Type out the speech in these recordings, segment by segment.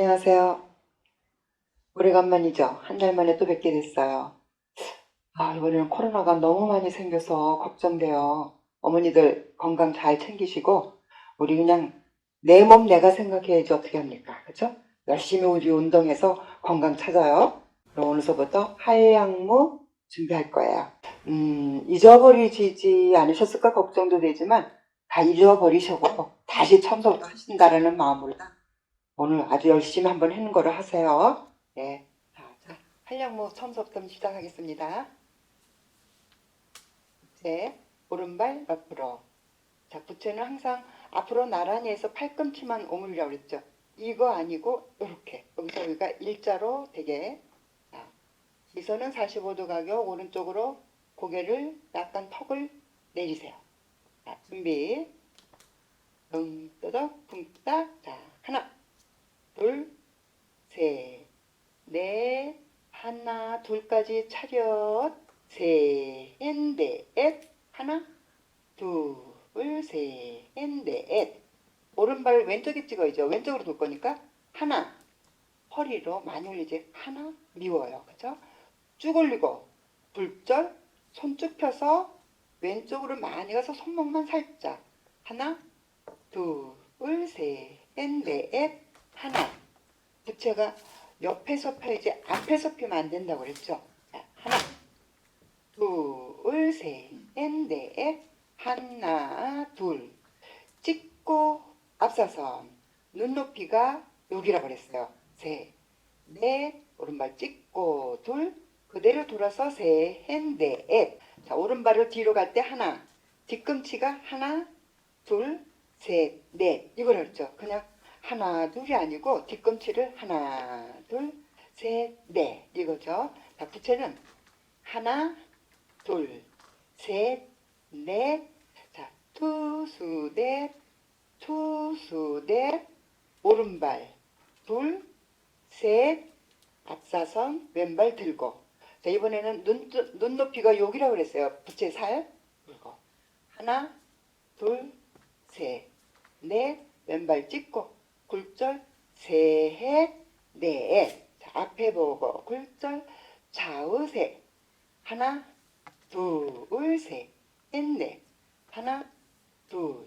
안녕하세요. 오래간만이죠. 한 달 만에 또 뵙게 됐어요. 아, 이번에는 코로나가 너무 많이 생겨서 걱정돼요. 어머니들 건강 잘 챙기시고, 우리 그냥 내 몸 내가 생각해야지 어떻게 합니까? 그죠? 열심히 우리 운동해서 건강 찾아요. 그럼 오늘서부터 한량무 준비할 거예요. 음, 잊어버리지 않으셨을까 걱정도 되지만, 다 잊어버리시고, 다시 청소부터 하신다라는 마음으로 오늘 아주 열심히 한번 하는 거를 하세요. 네. 자, 자, 한량무 처음부터 시작하겠습니다. 네, 오른발 옆으로. 자, 부채는 항상 앞으로 나란히 해서 팔꿈치만 오므리라고 그랬죠. 이거 아니고 이렇게 여기서 여기가 일자로 되게 자, 시선은 45도 가격 오른쪽으로 고개를 약간 턱을 내리세요. 자, 준비. 붕 뜨덕 붕딱. 자, 하나 둘, 셋, 넷, 하나, 둘까지 차렷, 셋, 넷, 하나, 둘, 셋, 넷. 오른발 왼쪽에 찍어야죠. 왼쪽으로 돌 거니까 하나, 허리로 많이 올리지. 하나, 미워요. 그죠? 쭉 올리고, 불절, 손 쭉 펴서 왼쪽으로 많이 가서 손목만 살짝. 하나, 둘, 셋, 넷, 하나. 부채가 옆에서 펴야지 앞에서 펴면 안 된다고 그랬죠. 자, 하나, 둘, 셋, 넷, 하나, 둘. 찍고 앞사선. 눈높이가 여기라고 그랬어요. 셋, 넷, 오른발 찍고 둘. 그대로 돌아서 셋, 넷. 자, 오른발을 뒤로 갈 때 하나. 뒤꿈치가 하나, 둘, 셋, 넷. 이걸 했죠. 그냥 하나, 둘이 아니고 뒤꿈치를 하나, 둘, 셋, 넷 이거죠. 자, 부채는 하나, 둘, 셋, 넷. 자, 투수, 넷, 투수, 넷. 오른발 둘, 셋, 앞사선, 왼발 들고. 자, 이번에는 눈, 눈높이가 여기라고 그랬어요. 부채 살 들고. 하나, 둘, 셋, 넷, 왼발 찍고. 굴절 셋, 넷. 자, 앞에 보고 굴절 좌우 셋. 하나, 둘, 셋, 넷. 하나, 둘,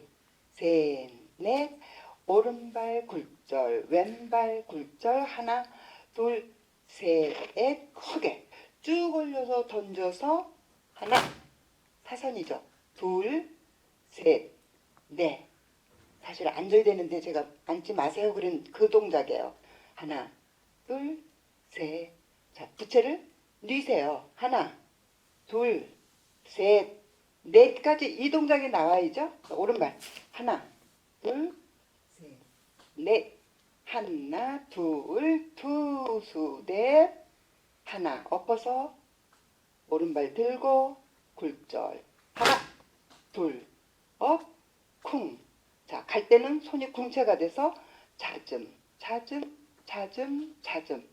셋, 넷. 오른발 굴절, 왼발 굴절 하나, 둘, 셋, 크게 쭉 올려서 던져서 하나, 사선이죠. 둘, 셋, 넷. 사실 앉아야 되는데 제가 앉지 마세요 그런 그 동작이에요. 하나, 둘, 셋. 자, 부채를 뉘세요. 하나, 둘, 셋, 넷까지 이 동작이 나와야죠. 자, 오른발. 하나, 둘, 셋, 넷. 하나, 둘, 투수, 넷. 하나, 엎어서 오른발 들고 굴절. 하나, 둘, 업, 쿵. 자, 갈 때는 손이 궁체가 돼서 자즘, 자즘, 자즘, 자즘.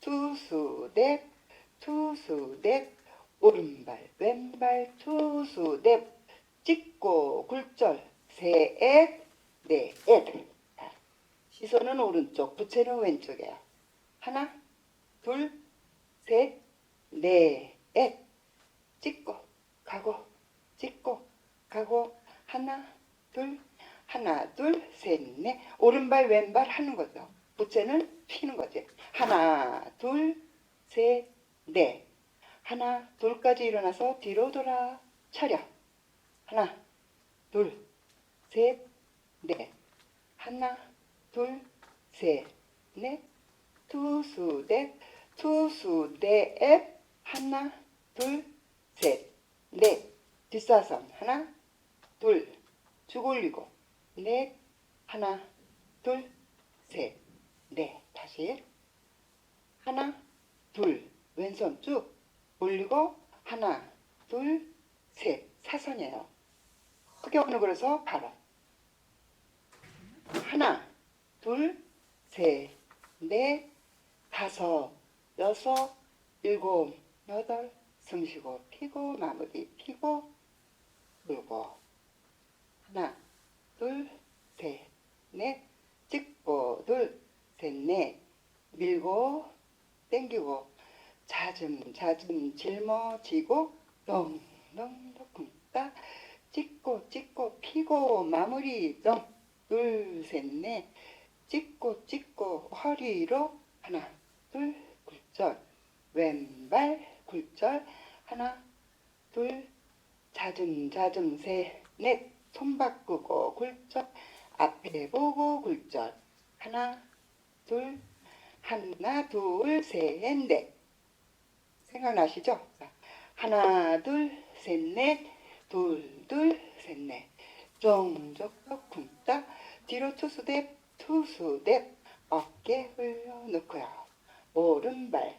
투수, 넷, 투수, 넷. 오른발, 왼발, 투수, 넷. 찍고, 굴절, 셋, 넷. 자, 시선은 오른쪽, 부채는 왼쪽이에요. 하나, 둘, 셋, 넷. 찍고, 가고, 찍고, 가고, 하나, 둘, 하나, 둘, 셋, 넷. 오른발, 왼발 하는 거죠. 부채는 피는 거지. 하나, 둘, 셋, 넷. 하나, 둘까지 일어나서 뒤로 돌아 차려. 하나, 둘, 셋, 넷. 하나, 둘, 셋, 넷. 투수, 넷. 투수, 넷. 하나, 둘, 셋, 넷. 뒷사선. 하나, 둘. 쭉 올리고. 넷, 하나, 둘, 셋, 넷. 다시. 하나, 둘. 왼손 쭉 올리고, 하나, 둘, 셋. 사선이에요. 크게 오는 거라서 바로. 하나, 둘, 셋, 넷, 다섯, 여섯, 일곱, 여덟, 숨 쉬고 피고 마무리 피고 불고 하나 둘, 셋, 넷, 찍고, 둘, 셋, 넷. 땡기고. 자즘 자즘 짊어지고. 덩덩덩 쿵따 찍고 찍고 피고 마무리. 덩둘 셋 넷. 찍고 찍고 허리로 하나 둘 굴절. 왼발 굴절. 하나 둘 자즘 자즘 셋넷 손 바꾸고 굴절 앞에 보고 굴절. 하나 둘 하나 둘 셋 넷. 생각나시죠? 자, 하나 둘 셋 넷. 둘 둘 셋넷. 쫑쫑쫑 쿵따 뒤로 투수대 투수대 어깨 흘려놓고요. 오른발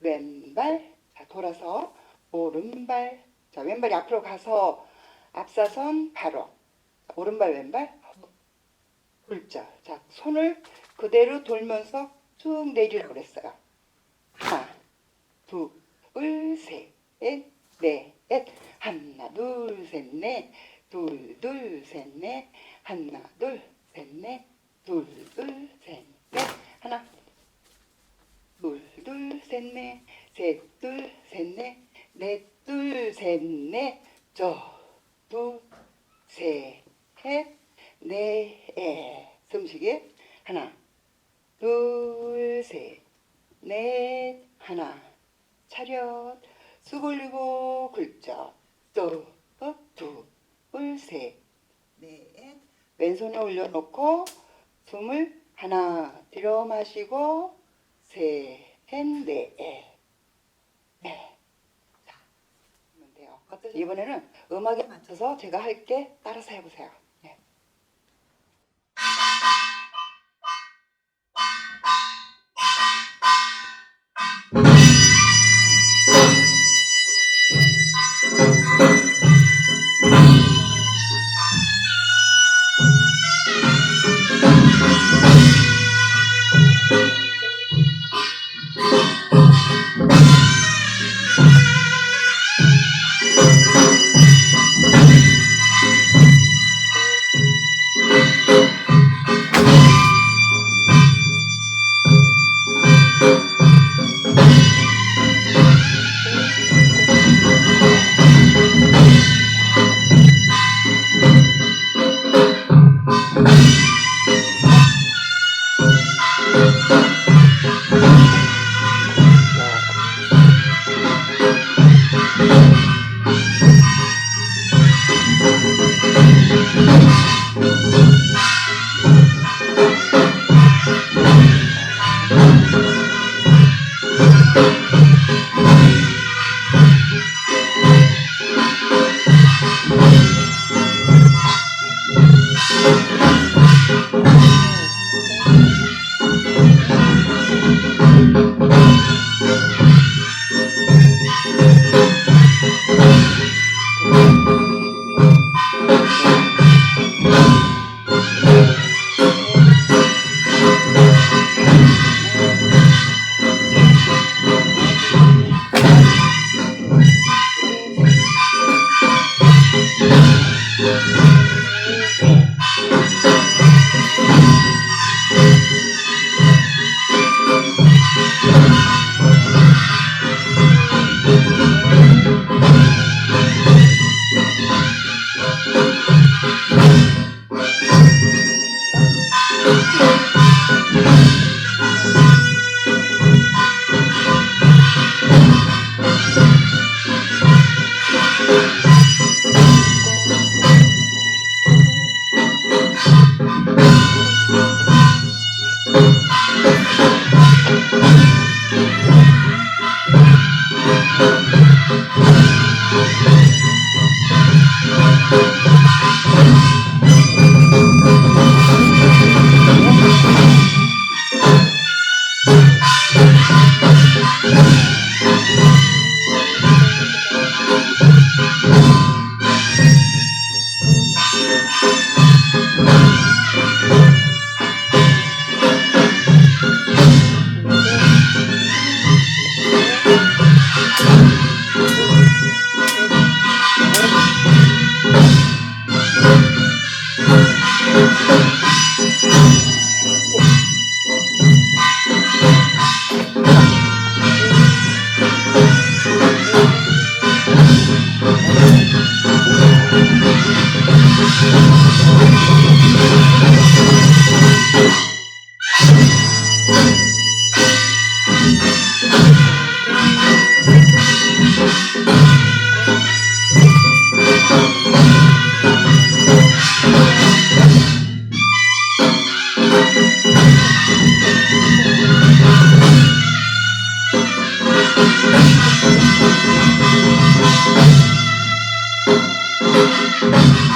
왼발. 자 돌아서 오른발. 자 왼발이 앞으로 가서 앞사선 바로 자, 오른발 왼발 굴절 자 손을 그대로 돌면서 쭉 내리라고 그랬어요. 하나 둘셋넷넷 하나 둘셋넷. 둘 둘 셋 넷. 하나 둘셋넷. 둘 둘 셋 넷. 하나 둘 둘 셋 넷. 셋 둘 셋 넷. 넷 둘 셋넷. 저 두셋넷 숨쉬기 하나 둘셋넷 하나 차렷 쑥 올리고 굴절 또둘셋넷 왼손에 올려놓고 숨을 하나 들여 마시고 셋넷 네. 자, 하면 돼요. 어떠세요? 이번에는 음악에 맞춰서 제가 할게 따라서 해보세요.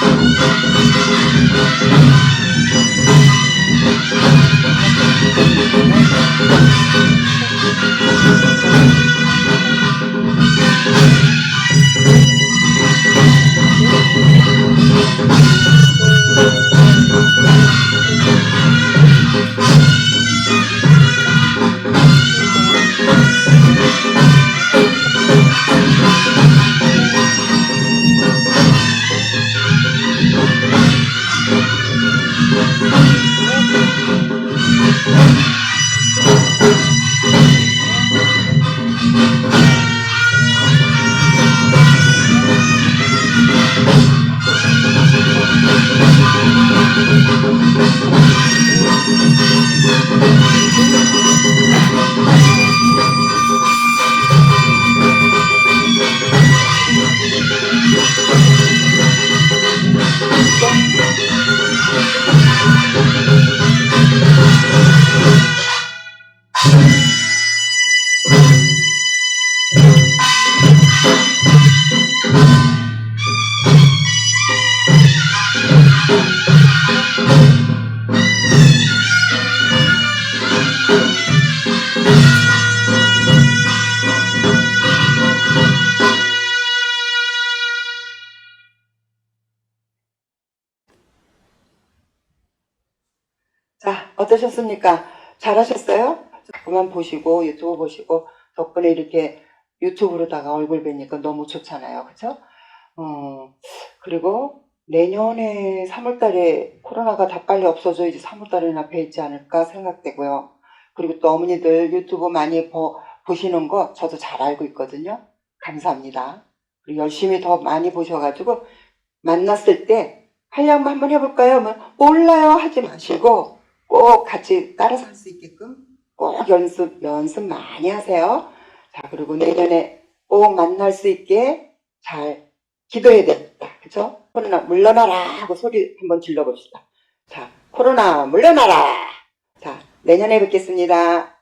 Thank you. 어떠셨습니까? 잘하셨어요? 그만 보시고 유튜브 보시고 덕분에 이렇게 유튜브로다가 얼굴 뵈니까 너무 좋잖아요. 그쵸? 어, 그리고 내년에 3월달에 코로나가 다 빨리 없어져야지 3월달에나 뵈지 않을까 생각되고요. 그리고 또 어머니들 유튜브 많이 보, 보시는 거 저도 잘 알고 있거든요. 감사합니다. 그리고 열심히 더 많이 보셔가지고 만났을 때 한량만 한번 해볼까요? 하면 몰라요 하지 마시고 꼭 같이 따라서 할 수 있게끔 꼭 연습, 연습 많이 하세요. 자, 그리고 내년에 꼭 만날 수 있게 잘 기도해야 되겠다. 그죠? 코로나 물러나라 하고 소리 한번 질러봅시다. 자, 코로나 물러나라! 자, 내년에 뵙겠습니다.